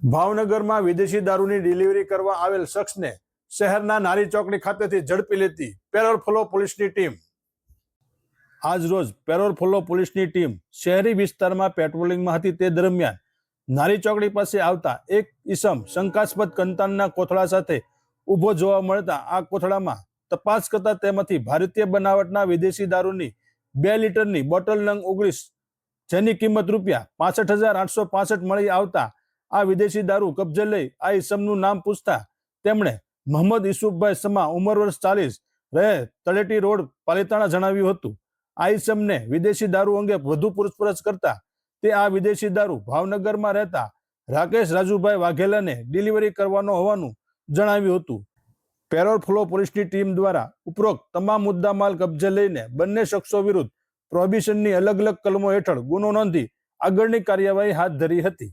ભાવનગરમાં વિદેશી દારૂની ડિલિવરી કરવા આવેલ શખ્સને શહેરના નારી ચોકડી ખાતેથી ઝડપી લેતી પેરોલ ફોલો પોલીસની ટીમ. આજરોજ પેરોલ ફોલો પોલીસની ટીમ શહેરી વિસ્તારમાં પેટ્રોલિંગમાં હતી તે દરમિયાન નારી ચોકડી પાસે આવતા એક ઈસમ શંકાસ્પદ કંતાનના કોથળા સાથે ઊભો જોવા મળતા આ કોથળામાં તપાસ કરતા તેમાંથી ભારતીય બનાવટના વિદેશી દારૂની બે લીટરની બોટલ નંગ ઓગણીસ જેની કિંમત રૂપિયા પાસઠ હજાર આઠસો પાસઠ મળી આવતા આ વિદેશી દારૂ કબજે લઈ આ ઈસમનું નામ પૂછતા તેમણે મોહમ્મદ ઈસુફભાઈ સમા ઉંમર વર્ષ ચાલીસ રહે તળેટી રોડ પાલિતાણા જણાવ્યું હતું. આ ઇસમને વિદેશી દારૂ અંગે વધુ પૂછપરછ કરતા તે આ વિદેશી દારૂ ભાવનગરમાં રહેતા રાકેશ રાજુભાઈ વાઘેલાને ડિલિવરી કરવાનો હોવાનું જણાવ્યું હતું. પેરોલ ફ્લો પોલીસની ટીમ દ્વારા ઉપરોક્ત તમામ મુદ્દામાલ કબજે લઈને બંને શખ્સો વિરુદ્ધ પ્રોહિબિશનની અલગ અલગ કલમો હેઠળ ગુનો નોંધી આગળની કાર્યવાહી હાથ ધરી હતી.